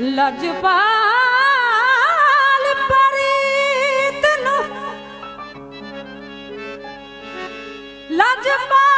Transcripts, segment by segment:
ਲਜਪਾਲ ਪ੍ਰੀਤ ਨੂੰ। ਲਜਪਾਲ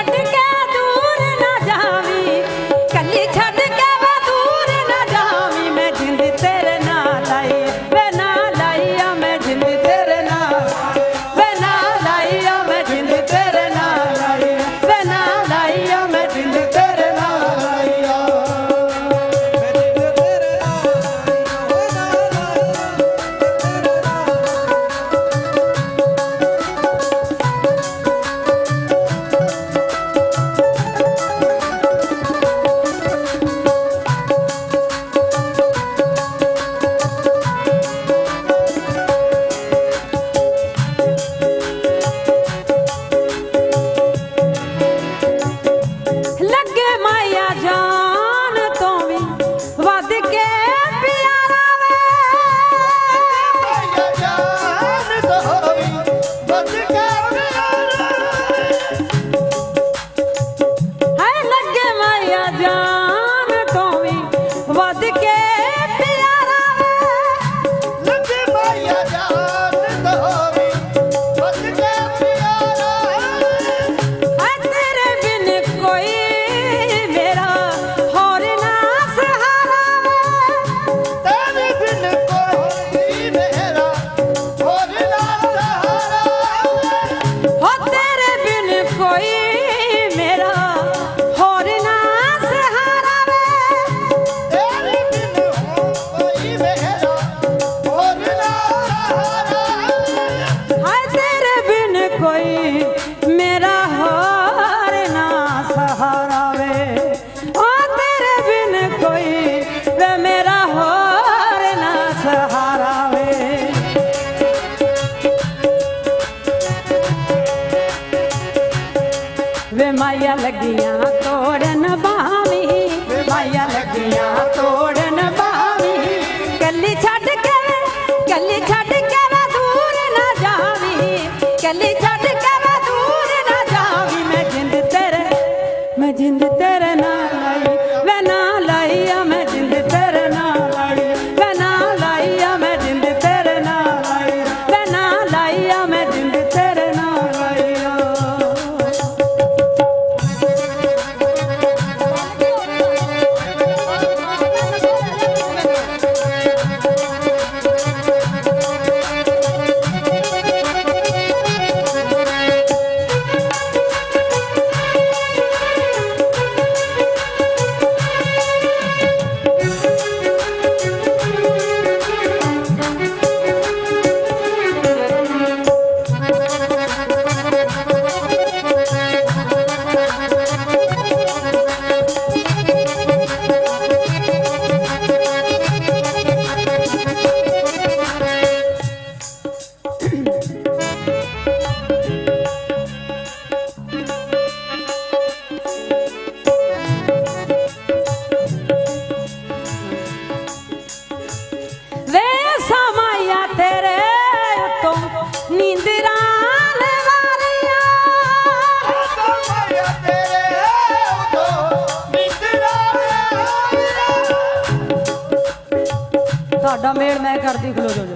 वे माया लगिया तोरन बाम ਤੁਹਾਡਾ ਮੇਲ ਮੈਂ ਕਰਦੀ ਖਲੋ ਜੋ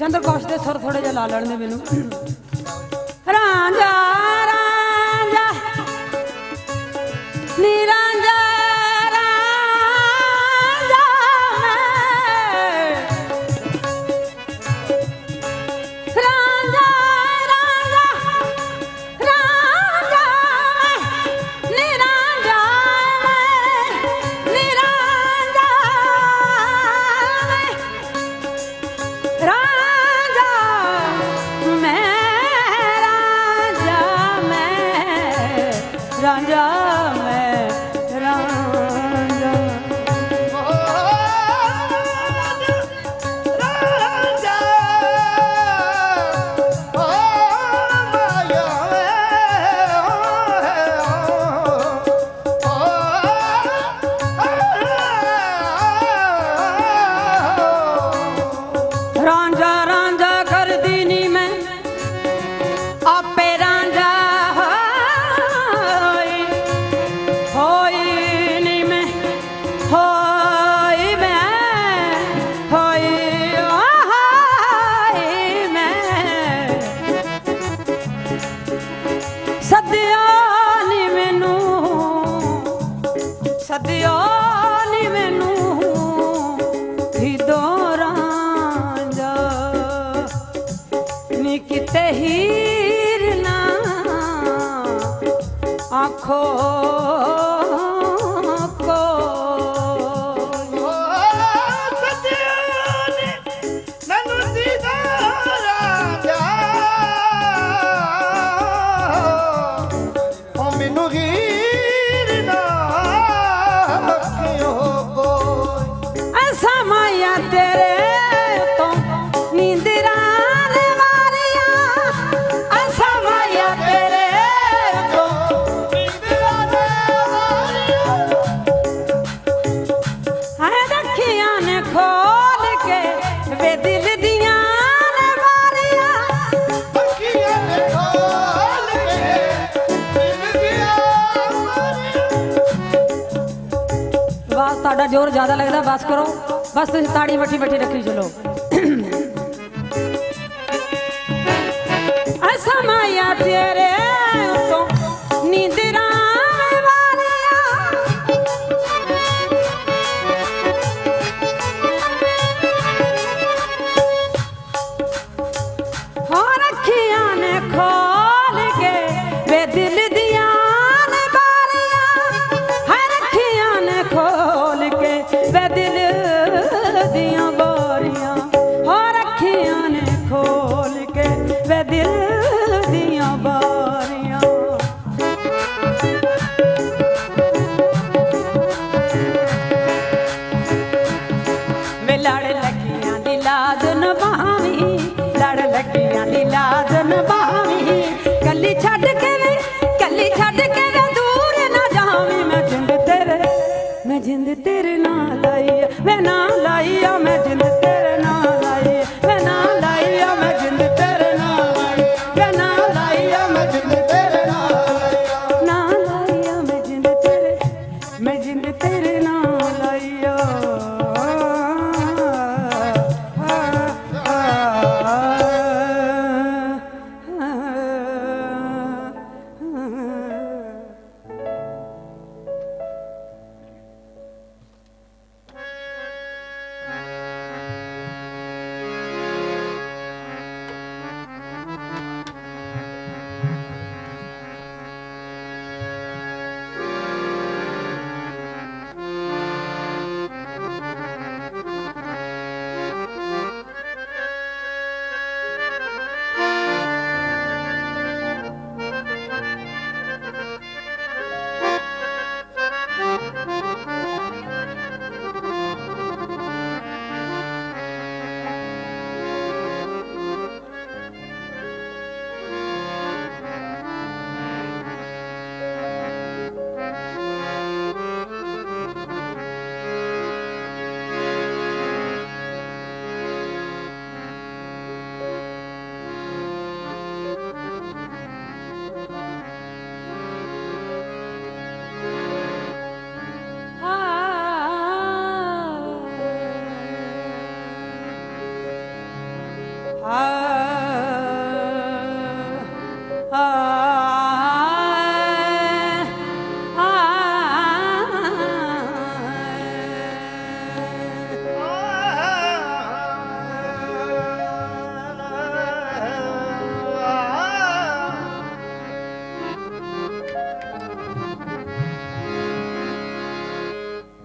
ਚੰਦਰ ਕੌਸ਼ ਦੇ ਸੁਰ ਥੋੜੇ ਜਿਹਾ ਲਾ ਲੈਣ ਮੈਨੂੰ। ਰਾਂਝਾ ਰਾਂਝਾ ਨੀਰ mourir ਜ਼ੋਰ ਜ਼ਿਆਦਾ ਲੱਗਦਾ ਬਸ ਕਰੋ ਬਸ ਤੁਸੀਂ ਤਾੜੀ ਮੱਠੀ ਮੱਠੀ ਰੱਖੀ ਚਲੋ ਅਸਮਾਇਆ ਤੇਰੇ राजन महा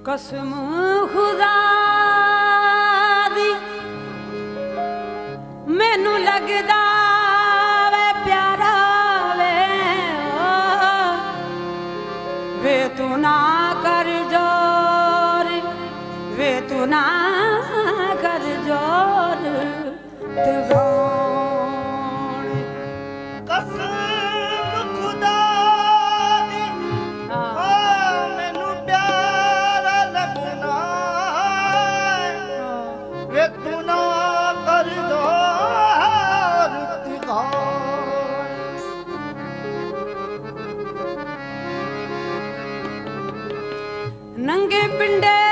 कसम खुदा ਨੰਗੇ ਪਿੰਡੇ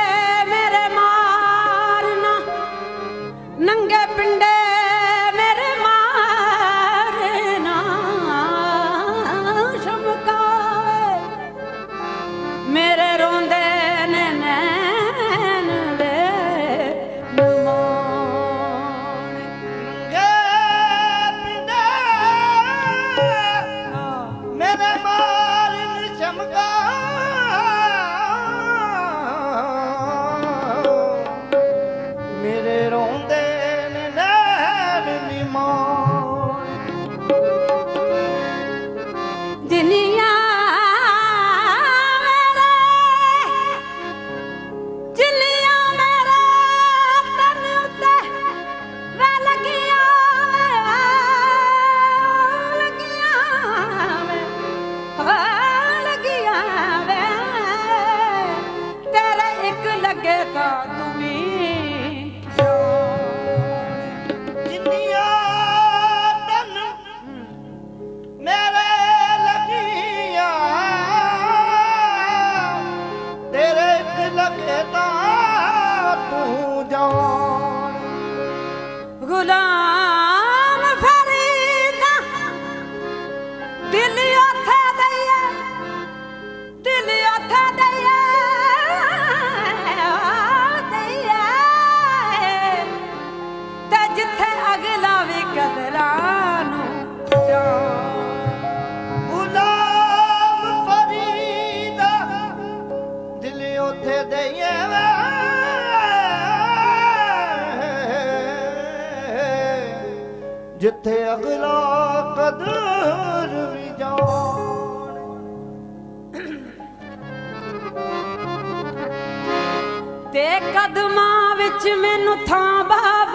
Nicolas ਜਿੱਥੇ ਅਗਲਾ ਕਦਰ ਵੀ ਜਾਣ। ਤੇ ਕਦਮਾਂ ਵਿੱਚ ਮੈਨੂੰ ਥਾਂ ਬਾਬਾ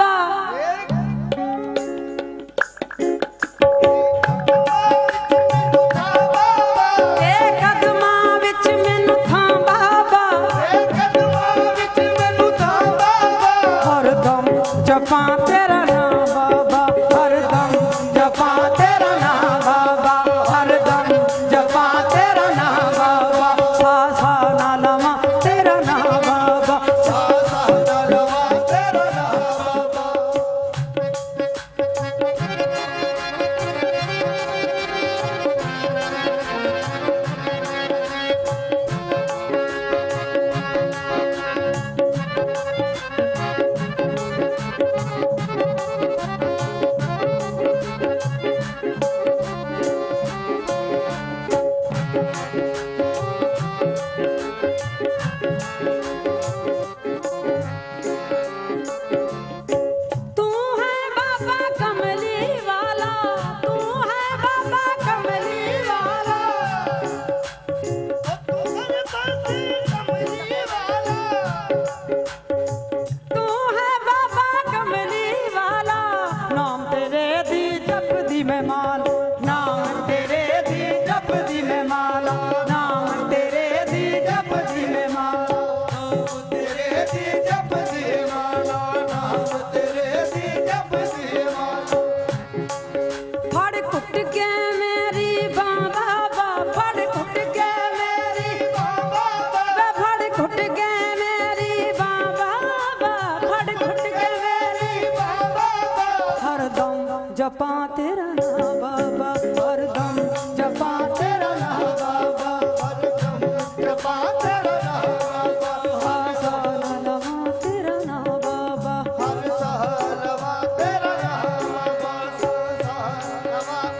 ਜਪਾਂ ਤੇਰਾ ਨਾਮ, ਬਾਬਾ ਹਰਦਮ ਜਪਾਂ ਤੇਰਾ ਨਾਮ, ਬਾਬਾ ਹਰਦਮ ਜਪਾਂ ਤੇਰਾ ਨਾਮ, ਬਾਬਾ, ਹਰ ਸਾਲ ਲਵਾਂ ਤੇਰਾ ਨਾਮ, ਬਾਬਾ, ਹਰ ਸਾਲ ਲਵਾਂ ਤੇਰਾ ਨਾਮ, ਬਾਬਾ, ਹਰ ਸਾਲ ਲਵਾਂ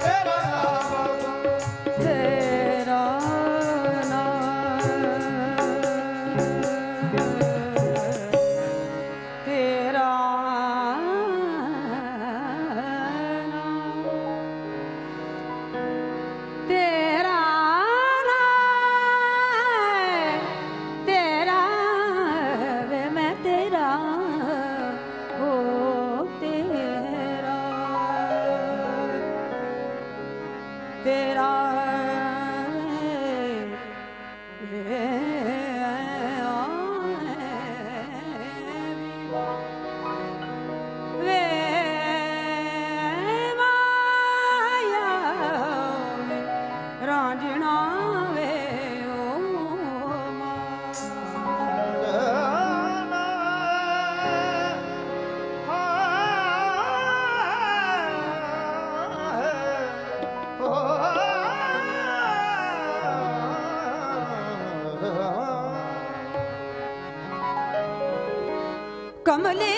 ਕਮਲੇ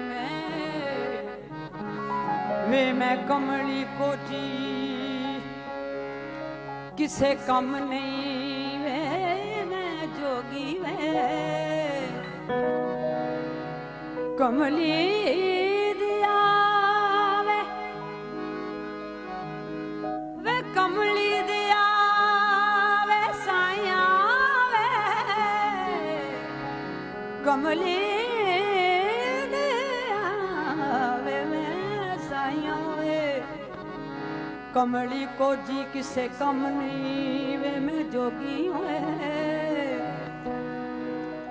ਮੈਂ ਵੇ ਮੈਂ ਕਮਲੀ ਕੋਜੀ ਕਿਸੇ ਕੰਮ ਨਹੀਂ ਵੇ ਮੈਂ ਜੋਗੀ ਵੇ ਕਮਲੀ ਕਮਲੀ ਕੋ ਜੀ ਕਿਸੇ ਕੰਮ ਨਹੀਂ ਵੇ ਮੈਂ ਜੋਗੀ ਹੋਏ।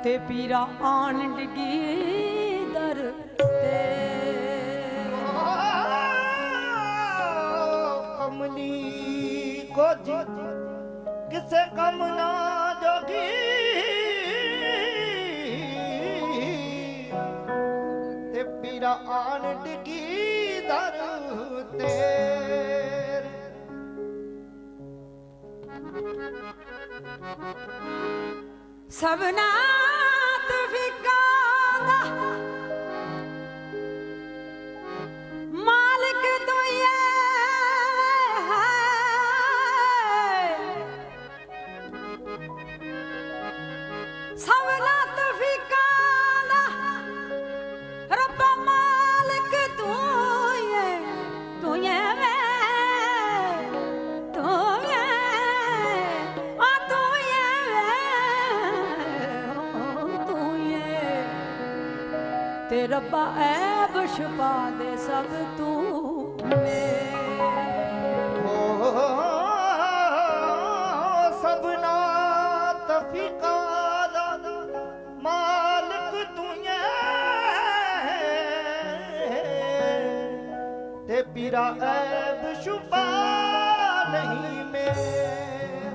ਤੇ ਪੀਰਾ ਆਣ ਡਿਗੀ ਦਰ ਤੇ। ਕਮਲੀ ਕੋ ਜੀ ਕਿਸੇ ਕੰਮ ਨਾ ਜੋਗੀ। ਤੇ ਪੀਰਾ ਆਣ ਡਿਗੀ ਦਰ ਤੇ। ሰብና ਤੇ ਰੱਬਾ ਐਬ ਛੁਪਾ ਦੇ ਸਭ ਤੂੰ ਮੇਰੇ ਸਭਨਾ ਤਫੀਕਾਂ ਮਾਲਕ ਤੂੰ ਹੈ ਤੇ ਪੀਰਾ ਐਬ ਛੁਪਾ ਨਹੀਂ ਮੇਰੇ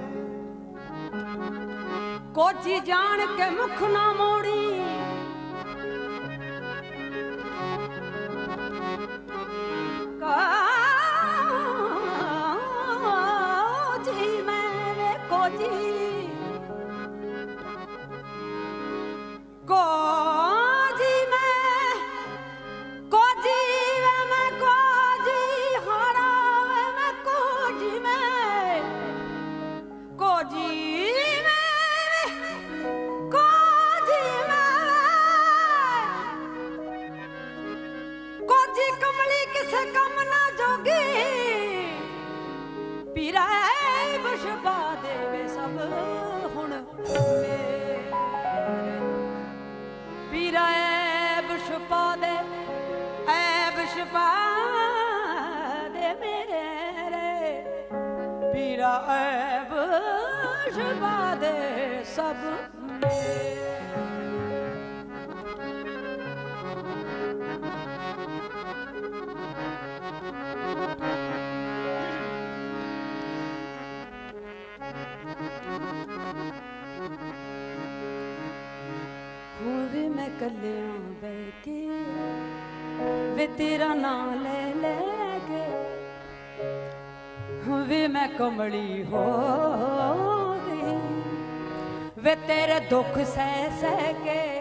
ਕੋਚੀ ਜਾਣ ਕੇ ਮੁਖ ਨਾ ਮੋੜੀ। ਵੇ ਪੀਰਾ ਐਬ ਸ਼ਬਾ ਦੇ ਸਭ ਮੇਰੇ ਹੋਵੇ ਮੈਂ ਕੱਲਿਆਂ ਬਹਿ ਕੇ ਵੇ ਤੇਰਾ ਨਾਂ ਮੈਂ ਕਮਲੀ ਹੋ ਗਈ। ਵੇ ਤੇਰੇ ਦੁੱਖ ਸਹਿ ਸਹਿ ਕੇ